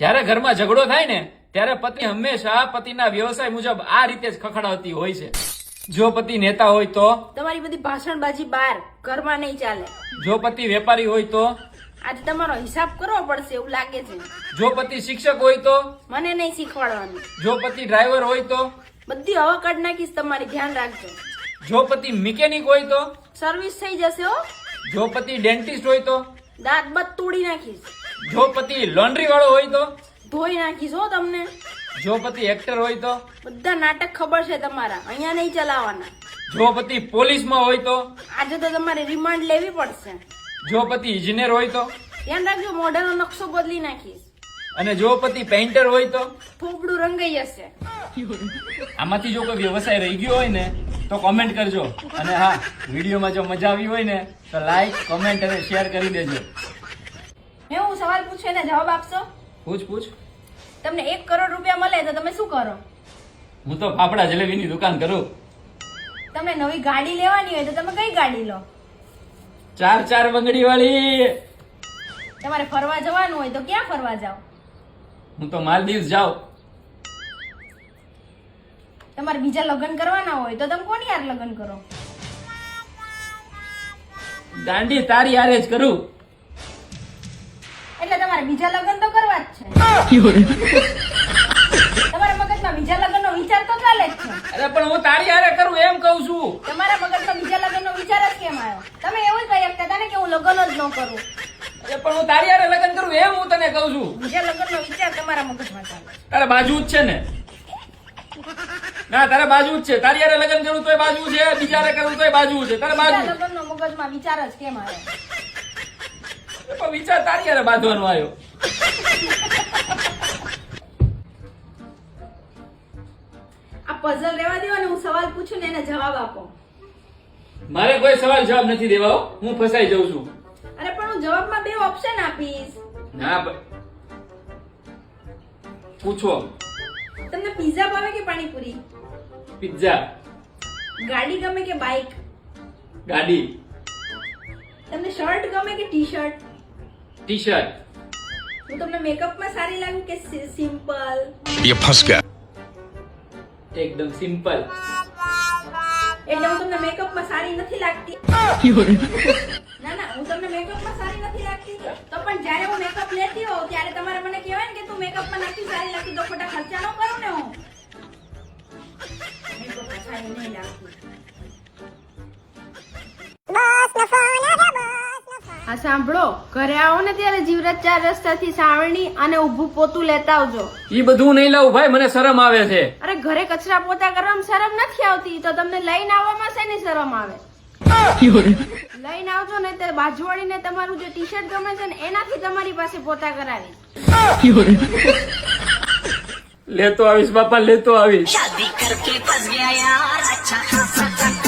જ્યારે ઘરમાં ઝઘડો થાય ને ત્યારે પત્ની હંમેશા પતિના વ્યવસાય મુજબ આ રીતે જ ખખડાવતી હોય છે. જો પતિ નેતા હોય તો? તમારી બધી ભાષણબાજી બહાર ઘરમાં નહીં ચાલે. જો પતિ વેપારી હોય તો? આજે તમારો હિસાબ કરવો પડશે એવું લાગે છે. જો પતિ શિક્ષક હોય તો? મને નહીં શીખવાડવાનું. જો પતિ ડ્રાઈવર હોય તો? બધી હવા કાઢ નાખીશ તમારી ધ્યાન રાખજો. જો પતિ મિકેનિક હોય તો? સર્વિસ થઈ જશે હો. જો પતિ ડેન્ટિસ્ટ હોય તો? દાંત બત તોડી નાખીશ. જો પતિ લોન્ડ્રી વાળો હોય તો? ધોઈ નાખીશ હો તમને. જો પતિ એક્ટર હોય તો? બધા નાટક ખબર છે તમારા. અહીંયા નહીં ચલાવવાના જો પતિ પોલીસમાં હોય તો? આજે તો તમારે રિમાન્ડ લેવી પડશે. જો પતિ ઇજનેર હોય તો? ધ્યાન રાખજો મોઢાનો નકશો બદલી નાખીશ. અને જો પતિ પેઇન્ટર હોય તો? થોપડું રંગાઈ જશે. આમાંથી જો કોઈ વ્યવસાય રહી ગયો હોય ને તો કોમેન્ટ કરજો. અને હા વિડીયોમાં જો મજા આવી હોય ને તો લાઈક કોમેન્ટ અને શેર કરી દેજો. મેં હું સવાલ પૂછું એને જવાબ આપશો? પૂછ પૂછ. તમને એક કરોડ રૂપિયા મળે તો તમે શું કરો? હું તો ફાફડા જલેબીની દુકાન કરું. તમને નવી ગાડી લેવાની હોય તો તમે કઈ ગાડી લો? ચાર ચાર બંગડી વાળી. તમારે ફરવા જવાનું હોય તો ક્યાં ફરવા જાઓ? હું તો માલદીવ જાઉં. તમારે બીજા લગ્ન કરવાના હોય તો તમે કોની યાર લગ્ન કરો? દાંડી તારી હારે જ કરું. એટલે બીજા લગ્ન તો કરવા જ છે. તમારા મગજમાં બીજા લગ્નનો વિચાર તો ચાલે જ છે. અરે પણ હું તારી હારે કરું એમ કઉ છું. તમારા મગજમાં બીજા લગ્નનો વિચાર જ કેમ આવ્યો? તમે એવું જ કહી શકતા હતા ને કે હું લગ્ન જ ન કરું. પણ હું તારી હારે લગ્ન કરું એમ હું તને કઉ છું. બીજા લગ્નનો વિચાર તમારા મગજમાં ચાલે તારે બાજુ જ છે ને? ના તારે બાજુ જ છે. તારી હારે લગ્ન કરું તોય બાજુ છે બીજા હારે કરું તોય બાજુ છે. તારે બાજુ બીજા. લગ્નનો મગજમાં વિચાર જ કેમ આવ્યો? પણ વિચાર તારી હારે બાંધવાનો આવ્યો. આ પઝલ રહેવા દેવા ને હું સવાલ પૂછું ને એને જવાબ આપો. મારે કોઈ સવાલ જવાબ નથી દેવા હો. હું ફસાઈ જાઉં છું. અરે પણ હું જવાબમાં બે ઓપ્શન આપીશ. ના પૂછો. તમને પિઝા ભાવે કે પાણીપુરી? પિઝા ગાડી ગમે કે બાઇક ગાડી. તમને શર્ટ ગમે કે ટી શર્ટ ટી શર્ટ હું તમને મેકઅપમાં સારી લાગુ કે સિમ્પલ ये फंस गया એકદમ સિમ્પલ એટલે હું તમને મેકઅપમાં સારી નથી લાગતી ના ના હું તમને મેકઅપમાં સારી નથી લાગતી તો પણ જ્યારે હું મેકઅપ લેતી હોઉં ત્યારે તમારે મને કહેવાય ને કે તું મેકઅપમાં નથી સારી લાગતી તો ખોટા ખર્ચા ન કરું ને હું મેકઅપમાં સારી નહીં લાગતી આ સાંભળો ઘરે આવો ને ત્યારે જીવરાજ ચાર રસ્તાથી સાવરણી અને ઊભું પોતું લેતા આવજો. એ બધું નહીં લાવું ભાઈ મને શરમ આવે છે. અરે ઘરે કચરા પોતા કરવામાં શરમ નથી આવતી તો તમને લઈને આવવામાં છે શેની શરમ આવે? લઈને આવજો ને તે બાજુવાળીને તમારું જે ટી શર્ટ ગમે છે ને એનાથી તમારી પાસે પોતા કરાવી. લેતો આવીશ બાપા લેતો આવીશ. શાદી કરકે ફસ ગયા યાર અચ્છા ખાસા